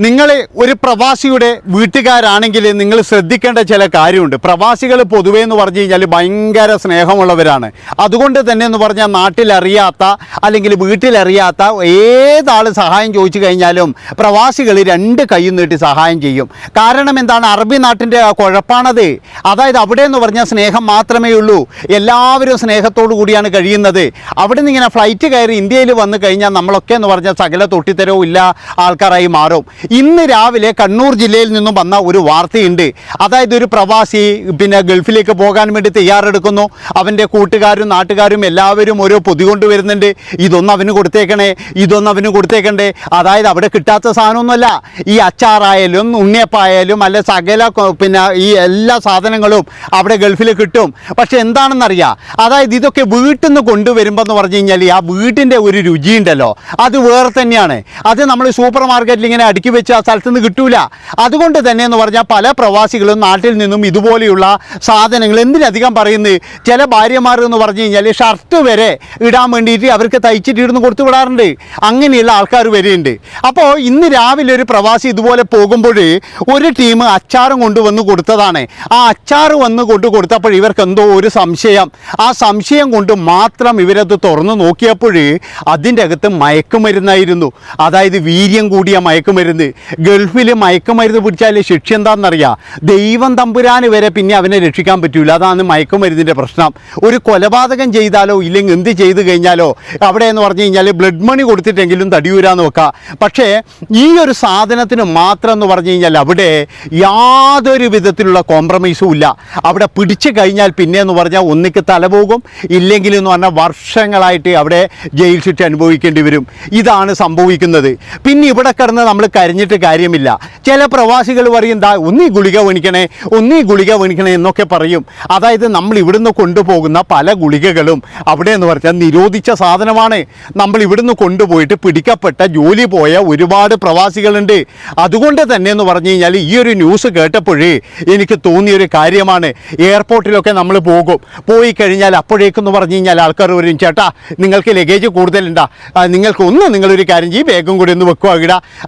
നിങ്ങൾ ഒരു പ്രവാസിയുടെ വീട്ടുകാരാണെങ്കിൽ നിങ്ങൾ ശ്രദ്ധിക്കേണ്ട ചില കാര്യമുണ്ട്. പ്രവാസികൾ പൊതുവേ എന്ന് പറഞ്ഞു കഴിഞ്ഞാൽ ഭയങ്കര സ്നേഹമുള്ളവരാണ്. അതുകൊണ്ട് തന്നെ എന്ന് പറഞ്ഞാൽ നാട്ടിലറിയാത്ത അല്ലെങ്കിൽ വീട്ടിലറിയാത്ത ഏതാൾ സഹായം ചോദിച്ചു കഴിഞ്ഞാലും പ്രവാസികൾ രണ്ട് കൈയും നീട്ടി സഹായം ചെയ്യും. കാരണം എന്താണ്? അറബി നാട്ടിന്റെ കുഴപ്പമാണത് അതായത് അവിടെ എന്ന് പറഞ്ഞാൽ സ്നേഹം മാത്രമേ ഉള്ളൂ. എല്ലാവരും സ്നേഹത്തോടു കൂടിയാണ് കഴിയുന്നത്. അവിടെ നിന്ന് ഇങ്ങനെ ഫ്ലൈറ്റ് കയറി ഇന്ത്യയിൽ വന്നു കഴിഞ്ഞാൽ നമ്മളൊക്കെ എന്ന് പറഞ്ഞാൽ സകല തൊട്ടിത്തരവും ഇല്ല ആൾക്കാരായി മാറും. ഇന്ന് രാവിലെ കണ്ണൂർ ജില്ലയിൽ നിന്നും വന്ന ഒരു വാർത്തയുണ്ട്. അതായത് ഒരു പ്രവാസി പിന്നെ ഗൾഫിലേക്ക് പോകാൻ വേണ്ടി തയ്യാറെടുക്കുന്നു. അവന്റെ കൂട്ടുകാരും നാട്ടുകാരും എല്ലാവരും ഓരോ പൊതി കൊണ്ടുവരുന്നുണ്ട് ഇതൊന്നും അവന് കൊടുത്തേക്കണേ ഇതൊന്നും അവന് കൊടുത്തേക്കണ്ടേ. അതായത് അവിടെ കിട്ടാത്ത സാധനമൊന്നുമല്ല. ഈ അച്ചാറായാലും ഉണ്ണിയപ്പായാലും അല്ലെ സകല പിന്നെ ഈ എല്ലാ സാധനങ്ങളും അവിടെ ഗൾഫിൽ കിട്ടും. പക്ഷെ എന്താണെന്നറിയാം? അതായത് ഇതൊക്കെ വീട്ടിൽ നിന്ന് കൊണ്ടുവരുമ്പോൾ എന്ന് പറഞ്ഞു കഴിഞ്ഞാൽ ആ വീട്ടിന്റെ ഒരു രുചിയുണ്ടല്ലോ. അത് വേറെ തന്നെയാണ്. അത് നമ്മൾ സൂപ്പർ മാർക്കറ്റിൽ ഇങ്ങനെ അടുക്കി വെച്ച് ആ സ്ഥലത്ത് നിന്ന് കിട്ടൂല. അതുകൊണ്ട് തന്നെ എന്ന് പറഞ്ഞാൽ പല പ്രവാസികളും നാട്ടിൽ നിന്നും ഇതുപോലെയുള്ള സാധനങ്ങൾ എന്തിനധികം പറയുന്നത് ചില ഭാര്യമാർ എന്ന് പറഞ്ഞു കഴിഞ്ഞാൽ ഷർട്ട് വരെ ഇടാൻ വേണ്ടിയിട്ട് അവർക്ക് തയ്ച്ചിട്ട് ഇടുന്ന് കൊടുത്തു വിടാറുണ്ട്. അങ്ങനെയുള്ള ആൾക്കാർ വരെയുണ്ട്. അപ്പോൾ ഇന്ന് രാവിലെ ഒരു പ്രവാസി ഇതുപോലെ പോകുമ്പോൾ ഒരു ടീം അച്ചാറും കൊണ്ടുവന്ന് കൊടുത്തതാണ്. ആ അച്ചാർ വന്ന് കൊണ്ട് കൊടുത്തപ്പോൾ ഇവർക്ക് എന്തോ ഒരു സംശയം. ആ സംശയം കൊണ്ട് മാത്രം ഇവരത് തുറന്നു നോക്കിയപ്പോൾ അതിന്റെ അകത്ത് മയക്കുമരുന്നായിരുന്നു. അതായത് വീര്യം കൂടിയ മയക്കുമരുന്ന്. ഗൾഫിൽ മയക്കുമരുന്ന് പിടിച്ചാൽ ശിക്ഷ എന്താണെന്നറിയാം. ദൈവം തമ്പുരാന് വരെ പിന്നെ അവനെ രക്ഷിക്കാൻ പറ്റൂല. അതാണ് മയക്കുമരുന്നിന്റെ പ്രശ്നം. ഒരു കൊലപാതകം ചെയ്താലോ ഇല്ലെങ്കിൽ എന്ത് ചെയ്തു കഴിഞ്ഞാലോ അവിടെ എന്ന് പറഞ്ഞു കഴിഞ്ഞാൽ ബ്ലഡ് മണി കൊടുത്തിട്ടെങ്കിലും തടിയൂരാന്ന് വെക്കാം പക്ഷേ ഈ ഒരു സാധനത്തിന് മാത്രം എന്ന് പറഞ്ഞു കഴിഞ്ഞാൽ അവിടെ യാതൊരു വിധത്തിലുള്ള കോംപ്രമൈസും ഇല്ല. അവിടെ പിടിച്ചു കഴിഞ്ഞാൽ പിന്നെ എന്ന് പറഞ്ഞാൽ ഒന്നിക്ക് തലപോകും. ഇല്ലെങ്കിൽ എന്ന് പറഞ്ഞാൽ വർഷങ്ങളായിട്ട് അവിടെ ജയിൽ ശിക്ഷ അനുഭവിക്കേണ്ടി വരും. ഇതാണ് സംഭവിക്കുന്നത്. പിന്നെ ഇവിടെ കിടന്ന് നമ്മൾ കരഞ്ഞിട്ട് കാര്യമില്ല. ചില പ്രവാസികൾ പറയും ദാ ഒന്നീ ഗുളിക വണിക്കണേ ഒന്നീ ഗുളിക വണിക്കണേ എന്നൊക്കെ പറയും. അതായത് നമ്മൾ ഇവിടുന്ന് കൊണ്ടുപോകുന്ന പല ഗുളികകളും അവിടെ എന്ന് പറഞ്ഞാൽ നിരോധിച്ച സാധനമാണ്. നമ്മൾ ഇവിടുന്ന് കൊണ്ടുപോയിട്ട് പിടിക്കപ്പെട്ട ജോലി പോയ ഒരുപാട് പ്രവാസികളുണ്ട്. അതുകൊണ്ട് തന്നെ എന്ന് പറഞ്ഞു കഴിഞ്ഞാൽ ഈ ഒരു ന്യൂസ് കേട്ടപ്പോഴേ എനിക്ക് തോന്നിയൊരു കാര്യമാണ്. എയർപോർട്ടിലൊക്കെ നമ്മൾ പോകും. പോയി കഴിഞ്ഞാൽ അപ്പോഴേക്കെന്ന് പറഞ്ഞു കഴിഞ്ഞാൽ ആൾക്കാർ വരും ചേട്ടാ നിങ്ങൾക്ക് ലഗേജ് കൂടുതലുണ്ടാ. നിങ്ങൾക്ക് ഒന്ന് നിങ്ങളൊരു കാര്യം ചെയ്യും വേഗം കൂടി ഒന്ന് വെക്കുക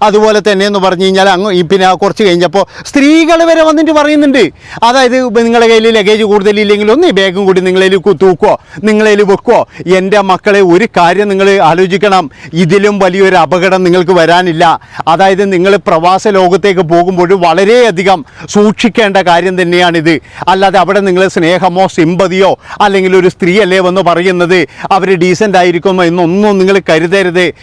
അതുപോലെ തന്നെ എന്ന് പറഞ്ഞു കഴിഞ്ഞാൽ അങ്ങ് പിന്നെ കുറച്ച് കഴിഞ്ഞപ്പോൾ സ്ത്രീകൾ വരെ വന്നിട്ട് പറയുന്നുണ്ട്. അതായത് നിങ്ങളുടെ കയ്യിൽ ലഗേജ് കൂടുതലില്ലെങ്കിൽ ഒന്ന് ഈ ബാഗും കൂടി നിങ്ങളതിൽ തൂക്കുവോ? നിങ്ങളതിൽ വെക്കുവോ? എന്റെ മക്കളെ ഒരു കാര്യം നിങ്ങൾ ആലോചിക്കണം. ഇതിലും വലിയൊരു അപകടം നിങ്ങൾക്ക് വരാനില്ല. അതായത് നിങ്ങൾ പ്രവാസ ലോകത്തേക്ക് പോകുമ്പോൾ വളരെയധികം സൂക്ഷിക്കേണ്ട കാര്യം തന്നെയാണിത്. അല്ലാതെ അവിടെ നിങ്ങൾ സ്നേഹമോ സിമ്പതിയോ അല്ലെങ്കിൽ ഒരു സ്ത്രീയല്ലേ വന്ന് പറയുന്നത്. അവർ ഡീസന്റ് ആയിരിക്കുമോ എന്നൊന്നും നിങ്ങൾ കരുതരുത്.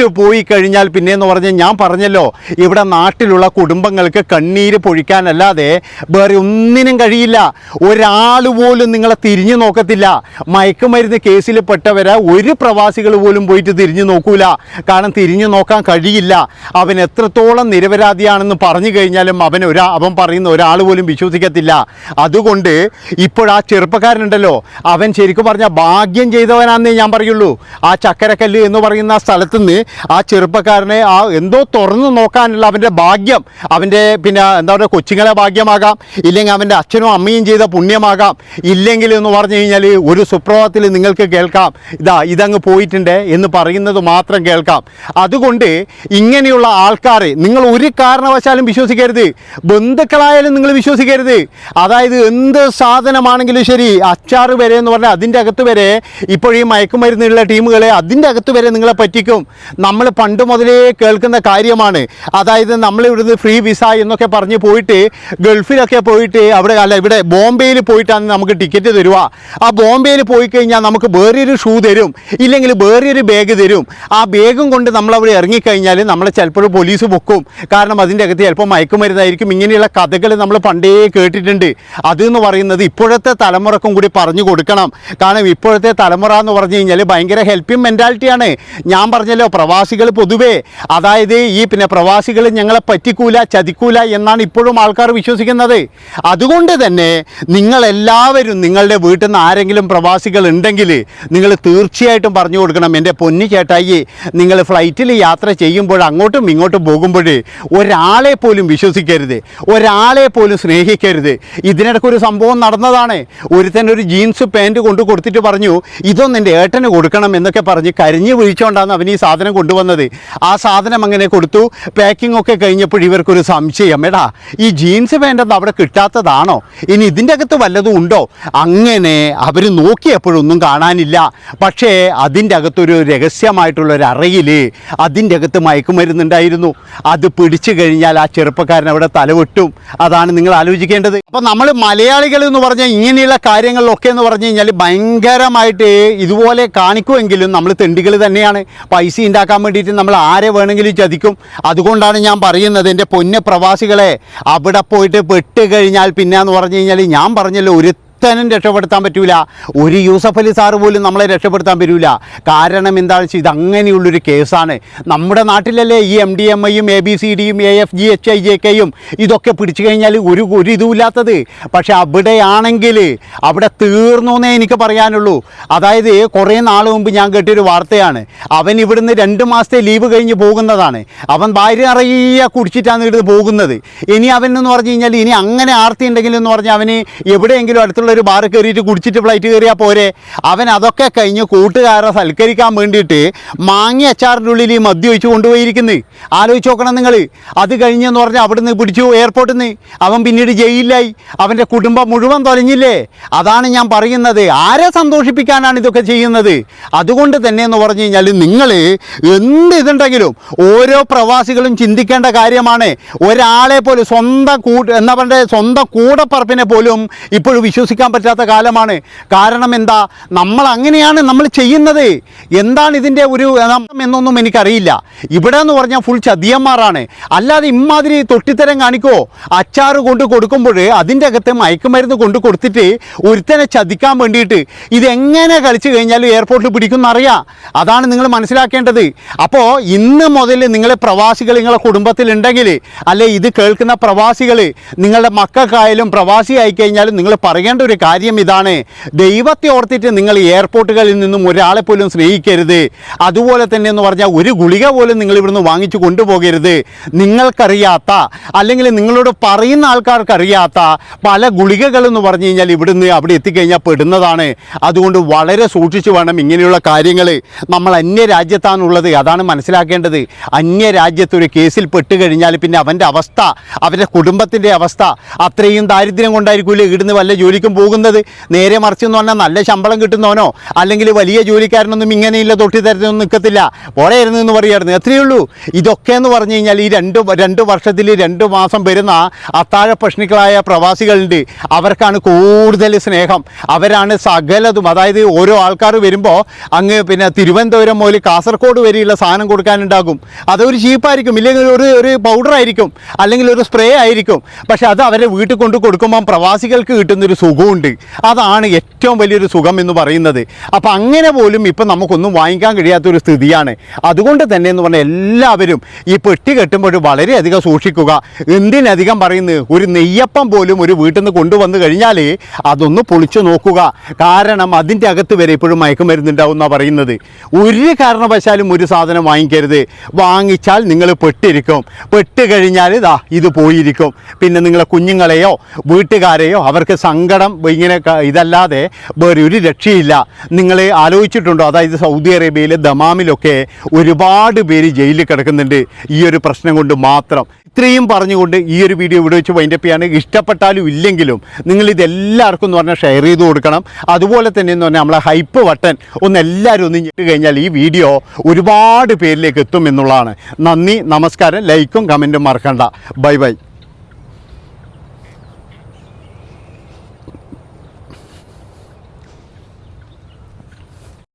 പെട്ടുപോയി കഴിഞ്ഞാൽ പിന്നെ എന്ന് പറഞ്ഞാൽ ഞാൻ പറഞ്ഞല്ലോ ഇവിടെ നാട്ടിലുള്ള കുടുംബങ്ങൾക്ക് കണ്ണീര് പൊഴിക്കാനല്ലാതെ വേറെ ഒന്നിനും കഴിയില്ല. ഒരാൾ പോലും നിങ്ങളെ തിരിഞ്ഞു നോക്കത്തില്ല. മയക്കുമരുന്ന് കേസിൽ പെട്ടവരെ ഒരു പ്രവാസികൾ പോലും പോയിട്ട് തിരിഞ്ഞു നോക്കൂല. കാരണം തിരിഞ്ഞു നോക്കാൻ കഴിയില്ല. അവൻ എത്രത്തോളം നിരപരാധിയാണെന്ന് പറഞ്ഞു കഴിഞ്ഞാലും അവൻ ഒരാ അവൻ പറയുന്ന ഒരാൾ പോലും വിശ്വസിക്കത്തില്ല. അതുകൊണ്ട് ഇപ്പോഴാ ചെറുപ്പക്കാരനുണ്ടല്ലോ അവൻ ശരിക്കും പറഞ്ഞാൽ ഭാഗ്യം ചെയ്തവനാന്നേ ഞാൻ പറയുള്ളൂ. ആ ചക്കരക്കല്ല് എന്ന് പറയുന്ന സ്ഥലത്ത് നിന്ന് ആ ചെറുപ്പക്കാരനെ ആ എന്തോ തുറന്നു നോക്കാനുള്ള അവന്റെ ഭാഗ്യം അവന്റെ പിന്നെ എന്താ പറയുക കൊച്ചുങ്ങളെ ഭാഗ്യമാകാം. ഇല്ലെങ്കിൽ അവന്റെ അച്ഛനും അമ്മയും ചെയ്ത പുണ്യമാകാം. ഇല്ലെങ്കിൽ എന്ന് പറഞ്ഞു കഴിഞ്ഞാൽ ഒരു സുപ്രഭാതത്തിൽ നിങ്ങൾക്ക് കേൾക്കാം. ഇതാ ഇതങ്ങ് പോയിട്ടുണ്ട് എന്ന് പറയുന്നത് മാത്രം കേൾക്കാം. അതുകൊണ്ട് ഇങ്ങനെയുള്ള ആൾക്കാരെ നിങ്ങൾ ഒരു കാരണവശാലും വിശ്വസിക്കരുത്. ബന്ധുക്കളായാലും നിങ്ങൾ വിശ്വസിക്കരുത്. അതായത് എന്ത് സാധനമാണെങ്കിലും ശരി അച്ചാർ വരെ എന്ന് പറഞ്ഞാൽ അതിന്റെ അകത്ത് വരെ ഇപ്പോൾ ഈ മയക്കുമരുന്നുള്ള ടീമുകളെ അതിന്റെ അകത്ത് വരെ നിങ്ങളെ പറ്റിക്കും. നമ്മൾ പണ്ട് മുതലേ കേൾക്കുന്ന കാര്യമാണ്. അതായത് നമ്മൾ ഇവിടുന്ന് ഫ്രീ വിസ എന്നൊക്കെ പറഞ്ഞ് പോയിട്ട് ഗൾഫിലൊക്കെ പോയിട്ട് അവിടെ അല്ല ഇവിടെ ബോംബെയിൽ പോയിട്ടാണ് നമുക്ക് ടിക്കറ്റ് തരുക. ആ ബോംബെയിൽ പോയി കഴിഞ്ഞാൽ നമുക്ക് വേറൊരു ഷൂ തരും. ഇല്ലെങ്കിൽ വേറൊരു ബാഗ് തരും. ആ ബാഗും കൊണ്ട് നമ്മൾ അവിടെ ഇറങ്ങിക്കഴിഞ്ഞാൽ നമ്മളെ ചിലപ്പോൾ പോലീസ് പൊക്കും. കാരണം അതിന്റെ അകത്ത് ചിലപ്പോൾ മയക്കുമരുന്നായിരിക്കും. ഇങ്ങനെയുള്ള കഥകൾ നമ്മൾ പണ്ടേ കേട്ടിട്ടുണ്ട്. അതെന്ന് പറയുന്നത് ഇപ്പോഴത്തെ തലമുറക്കും കൂടി പറഞ്ഞു കൊടുക്കണം. കാരണം ഇപ്പോഴത്തെ തലമുറ എന്ന് പറഞ്ഞു കഴിഞ്ഞാൽ ഭയങ്കര ഹെൽപ്പിംഗ് മെന്റാലിറ്റിയാണ് ഞാൻ പറഞ്ഞല്ലോ പ്രവാസികൾ പൊതുവേ അതായത് ഈ പിന്നെ പ്രവാസികൾ ഞങ്ങളെ പറ്റിക്കൂല ചതിക്കൂല എന്നാണ് ഇപ്പോഴും ആൾക്കാർ വിശ്വസിക്കുന്നത്. അതുകൊണ്ട് തന്നെ നിങ്ങളെല്ലാവരും നിങ്ങളുടെ വീട്ടിൽ നിന്ന് ആരെങ്കിലും പ്രവാസികൾ ഉണ്ടെങ്കിൽ നിങ്ങൾ തീർച്ചയായിട്ടും പറഞ്ഞു കൊടുക്കണം. എന്റെ പൊന്നി ചേട്ടായി നിങ്ങൾ ഫ്ലൈറ്റിൽ യാത്ര ചെയ്യുമ്പോൾ അങ്ങോട്ടും ഇങ്ങോട്ടും പോകുമ്പോൾ ഒരാളെ പോലും വിശ്വസിക്കരുത്. ഒരാളെ പോലും സ്നേഹിക്കരുത്. ഇതിനിടയ്ക്ക് ഒരു സംഭവം നടന്നതാണ്. ഒരുത്തൻ ഒരു ജീൻസ് പാന്റ് കൊണ്ട് കൊടുത്തിട്ട് പറഞ്ഞു ഇതൊന്നും എന്റെ ഏട്ടന് കൊടുക്കണം എന്നൊക്കെ പറഞ്ഞ് കരിഞ്ഞു വീഴ്ച കൊണ്ടാണ് അവൻ ഈ സാധനം കൊണ്ടുവന്നത്. ആ സാധനം അങ്ങനെ കൊടുത്തു. പാക്കിംഗ് ഒക്കെ കഴിഞ്ഞപ്പോൾ ഇവർക്കൊരു സംശയം. എടാ ഈ ജീൻസ് വേണ്ടത് അവിടെ കിട്ടാത്തതാണോ? ഇനി ഇതിന്റെ അകത്ത് വല്ലതും ഉണ്ടോ? അങ്ങനെ അവർ നോക്കിയപ്പോഴൊന്നും കാണാനില്ല. പക്ഷേ അതിന്റെ അകത്തൊരു രഹസ്യമായിട്ടുള്ള ഒരു അറയിൽ അതിന്റെ അകത്ത് മയക്കുമരുന്നുണ്ടായിരുന്നു. അത് പിടിച്ചു കഴിഞ്ഞാൽ ആ ചെറുപ്പക്കാരൻ അവിടെ തലവെട്ടും. അതാണ് നിങ്ങൾ ആലോചിക്കേണ്ടത്. അപ്പം നമ്മൾ മലയാളികൾ എന്ന് പറഞ്ഞാൽ ഇങ്ങനെയുള്ള കാര്യങ്ങളിലൊക്കെ എന്ന് പറഞ്ഞു കഴിഞ്ഞാൽ ഭയങ്കരമായിട്ട് ഇതുപോലെ കാണിക്കുമെങ്കിലും നമ്മൾ തെണ്ടികൾ തന്നെയാണ്. പൈസ ഉണ്ടാക്കാൻ വേണ്ടിയിട്ട് നമ്മൾ ആരെ വേണമെങ്കിലും ചതിക്കും. അതുകൊണ്ടാണ് ഞാൻ പറയുന്നത് എന്റെ പൊന്ന പ്രവാസികളെ അവിടെ പോയിട്ട് പെട്ട് കഴിഞ്ഞാൽ പിന്നെ എന്ന് പറഞ്ഞു കഴിഞ്ഞാൽ ഞാൻ പറഞ്ഞല്ലോ ഒരു ഒരുത്തനും രക്ഷപ്പെടുത്താൻ പറ്റൂല. ഒരു യൂസഫ് അലി സാറ് പോലും നമ്മളെ രക്ഷപ്പെടുത്താൻ പറ്റൂല കാരണം എന്താണെന്ന് വെച്ചാൽ ഇത് അങ്ങനെയുള്ളൊരു കേസാണ്. നമ്മുടെ നാട്ടിലല്ലേ ഈ എം ഡി എം ഐയും എ ബി സി ഡിയും A F G H I J കെയും ഇതൊക്കെ പിടിച്ചു കഴിഞ്ഞാൽ ഒരു ഒരു ഇതുമില്ലാത്തത്. പക്ഷെ അവിടെയാണെങ്കിൽ അവിടെ തീർന്നു എന്നേ എനിക്ക് പറയാനുള്ളൂ. അതായത് കുറേ നാൾ മുമ്പ് ഞാൻ കേട്ടൊരു വാർത്തയാണ്. അവൻ ഇവിടുന്ന് രണ്ട് മാസത്തെ ലീവ് കഴിഞ്ഞ് പോകുന്നതാണ്. അവൻ ഭാര്യ നിറയെ കുടിച്ചിട്ടാണ് ഇവിടുന്ന് പോകുന്നത്. ഇനി അവനെന്ന് പറഞ്ഞു കഴിഞ്ഞാൽ ഇനി അങ്ങനെ ആർത്തി ഉണ്ടെങ്കിലും എന്ന് പറഞ്ഞാൽ അവന് എവിടെയെങ്കിലും അടുത്തുള്ള ഒരു ബാറ് കയറിയിട്ട് കുടിച്ചിട്ട് ഫ്ലൈറ്റ് കയറിയാൽ പോരെ? അവൻ അതൊക്കെ കഴിഞ്ഞ് കൂട്ടുകാരെ സൽക്കരിക്കാൻ വേണ്ടിയിട്ട് മാങ്ങി അച്ചാറിന്റെ ഉള്ളിൽ ഈ മദ്യം ഒഴിച്ച് കൊണ്ടുപോയിരിക്കുന്നത് ആലോചിച്ച് നോക്കണം നിങ്ങൾ. അത് കഴിഞ്ഞെന്ന് പറഞ്ഞാൽ അവിടുന്ന് പിടിച്ചു എയർപോർട്ടിൽ നിന്ന് അവൻ പിന്നീട് ജയിലിലായി. അവന്റെ കുടുംബം മുഴുവൻ തൊലഞ്ഞില്ലേ? അതാണ് ഞാൻ പറയുന്നത്. ആരെ സന്തോഷിപ്പിക്കാനാണ് ഇതൊക്കെ ചെയ്യുന്നത്? അതുകൊണ്ട് തന്നെ എന്ന് പറഞ്ഞു കഴിഞ്ഞാൽ നിങ്ങൾ എന്ത് ഇതുണ്ടെങ്കിലും ഓരോ പ്രവാസികളും ചിന്തിക്കേണ്ട കാര്യമാണ്. ഒരാളെ പോലും സ്വന്തം കൂട്ട് എന്താ പറയുക സ്വന്തം കൂടപ്പറപ്പിനെ പോലും ഇപ്പോഴും വിശ്വസിക്കാൻ പറ്റാത്ത കാലമാണ്. കാരണം എന്താ? നമ്മൾ അങ്ങനെയാണ് നമ്മൾ ചെയ്യുന്നത്. എന്താണ് ഇതിന്റെ ഒരു എന്നൊന്നും എനിക്കറിയില്ല. ഇവിടെ എന്ന് പറഞ്ഞാൽ ഫുൾ ചതിയന്മാരാണ്. അല്ലാതെ ഇമ്മാതിരി തൊട്ടിത്തരം കാണിക്കോ? അച്ചാറ് കൊണ്ട് കൊടുക്കുമ്പോൾ അതിന്റെ അകത്ത് മയക്കുമരുന്ന് കൊണ്ട് കൊടുത്തിട്ട് ഒരുത്തനെ ചതിക്കാൻ വേണ്ടിയിട്ട് ഇതെങ്ങനെ കളിച്ചു കഴിഞ്ഞാലും എയർപോർട്ടിൽ പിടിക്കും എന്നറിയാം അതാണ് നിങ്ങൾ മനസ്സിലാക്കേണ്ടത്. അപ്പോൾ ഇന്ന് മുതൽ നിങ്ങളെ പ്രവാസികൾ നിങ്ങളെ കുടുംബത്തിലുണ്ടെങ്കിൽ അല്ലെ ഇത് കേൾക്കുന്ന പ്രവാസികൾ നിങ്ങളുടെ മക്കൾക്കായാലും പ്രവാസി ആയിക്കഴിഞ്ഞാലും നിങ്ങൾ പറയേണ്ട ഒരു കാര്യം ഇതാണ്. ദൈവത്തെ ഓർത്തിട്ട് നിങ്ങൾ എയർപോർട്ടുകളിൽ നിന്നും ഒരാളെ പോലും സ്നേഹിക്കരുത്. അതുപോലെ തന്നെ എന്ന് പറഞ്ഞാൽ ഒരു ഗുളിക പോലും നിങ്ങൾ ഇവിടുന്ന് വാങ്ങിച്ചു കൊണ്ടുപോകരുത്. നിങ്ങൾക്കറിയാത്ത അല്ലെങ്കിൽ നിങ്ങളോട് പറയുന്ന ആൾക്കാർക്കറിയാത്ത പല ഗുളികകളെന്ന് പറഞ്ഞു കഴിഞ്ഞാൽ ഇവിടുന്ന് അവിടെ എത്തിക്കഴിഞ്ഞാൽ പെടുന്നതാണ്. അതുകൊണ്ട് വളരെ സൂക്ഷിച്ചു വേണം ഇങ്ങനെയുള്ള കാര്യങ്ങൾ. നമ്മൾ അന്യ രാജ്യത്താണുള്ളത് അതാണ് മനസ്സിലാക്കേണ്ടത്. അന്യ രാജ്യത്ത് ഒരു കേസിൽ പെട്ട് കഴിഞ്ഞാൽ പിന്നെ അവന്റെ അവസ്ഥ അവന്റെ കുടുംബത്തിന്റെ അവസ്ഥ അത്രയും ദാരിദ്ര്യം കൊണ്ടായിരിക്കും ഇവിടുന്ന് വല്ല ജോലിക്കും പോകുന്നത്? നേരെ മറിച്ച് എന്ന് പറഞ്ഞാൽ നല്ല ശമ്പളം കിട്ടുന്നവനോ അല്ലെങ്കിൽ വലിയ ജോലിക്കാരനൊന്നും ഇങ്ങനെയില്ല തൊട്ടി തരത്തിനൊന്നും നിൽക്കത്തില്ല. പോരായിരുന്നു എന്ന് പറയായിരുന്നു. എത്രയേ ഉള്ളൂ. ഇതൊക്കെ എന്ന് പറഞ്ഞു കഴിഞ്ഞാൽ ഈ രണ്ട് രണ്ട് വർഷത്തിൽ രണ്ട് മാസം വരുന്ന അത്താഴ പ്രശ്നികളായ പ്രവാസികളുണ്ട്. അവർക്കാണ് കൂടുതൽ സ്നേഹം. അവരാണ് സകലതും. അതായത് ഓരോ ആൾക്കാർ വരുമ്പോൾ അങ്ങ് പിന്നെ തിരുവനന്തപുരം മുതൽ കാസർഗോഡ് വരെയുള്ള സാധനം കൊടുക്കാനുണ്ടാകും. അതൊരു ചീപ്പായിരിക്കും. ഇല്ലെങ്കിൽ ഒരു ഒരു പൗഡർ ആയിരിക്കും. അല്ലെങ്കിൽ ഒരു സ്പ്രേ ആയിരിക്കും. പക്ഷെ അത് അവരെ വീട്ടിൽ കൊണ്ട് കൊടുക്കുമ്പം പ്രവാസികൾക്ക് കിട്ടുന്നൊരു സുഖമുണ്ട് അതാണ് ഏറ്റവും വലിയൊരു സുഖം എന്ന് പറയുന്നത്. അപ്പോൾ അങ്ങനെ പോലും ഇപ്പം നമുക്കൊന്നും വാങ്ങിക്കാൻ കഴിയാത്തൊരു സ്ഥിതിയാണ്. അതുകൊണ്ട് തന്നെ എന്ന് പറഞ്ഞാൽ എല്ലാവരും ഈ പെട്ടി കെട്ടുമ്പോൾ വളരെയധികം സൂക്ഷിക്കുക. എന്തിനധികം പറയുന്നത് ഒരു നെയ്യപ്പം പോലും ഒരു വീട്ടിൽ നിന്ന് കൊണ്ടുവന്നു കഴിഞ്ഞാൽ അതൊന്ന് പൊളിച്ചു നോക്കുക. കാരണം അതിന്റെ അകത്ത് വരെ ഇപ്പോഴും മയക്കുമരുന്നുണ്ടാവും എന്നാണ് പറയുന്നത്. ഒരു കാരണവശാലും ഒരു സാധനം വാങ്ങിക്കരുത്. വാങ്ങിച്ചാൽ നിങ്ങൾ പെട്ടിരിക്കും. പെട്ട് കഴിഞ്ഞാൽ ഇതാ ഇത് പോയിരിക്കും. പിന്നെ നിങ്ങളെ കുഞ്ഞുങ്ങളെയോ വീട്ടുകാരെയോ അവർക്ക് സങ്കടം ഇങ്ങനെ ഇതല്ലാതെ വേറെ ഒരു രക്ഷയില്ല. നിങ്ങൾ ആലോചിച്ചിട്ടുണ്ടോ? അതായത് സൗദി അറേബ്യയിലെ ദമാമിലൊക്കെ ഒരുപാട് പേര് ജയിലിൽ കിടക്കുന്നുണ്ട്. ഈ ഒരു പ്രശ്നം കൊണ്ട് മാത്രം. ഇത്രയും പറഞ്ഞുകൊണ്ട് ഈ ഒരു വീഡിയോ ഇവിടെ വെച്ച് വൈൻഡപ്പ് ചെയ്യാണ്. ഇഷ്ടപ്പെട്ടാലും ഇല്ലെങ്കിലും നിങ്ങൾ ഇതെല്ലാവർക്കും എന്ന് പറഞ്ഞാൽ ഷെയർ ചെയ്ത് കൊടുക്കണം. അതുപോലെ തന്നെ എന്ന് പറഞ്ഞാൽ നമ്മളെ ഹൈപ്പ് വട്ടൻ ഒന്ന് എല്ലാവരും ഒന്ന് ഞെട്ടി കഴിഞ്ഞാൽ ഈ വീഡിയോ ഒരുപാട് പേരിലേക്ക് എത്തും എന്നുള്ളതാണ്. നന്ദി നമസ്കാരം. ലൈക്കും കമന്റും മറക്കണ്ട. Bye bye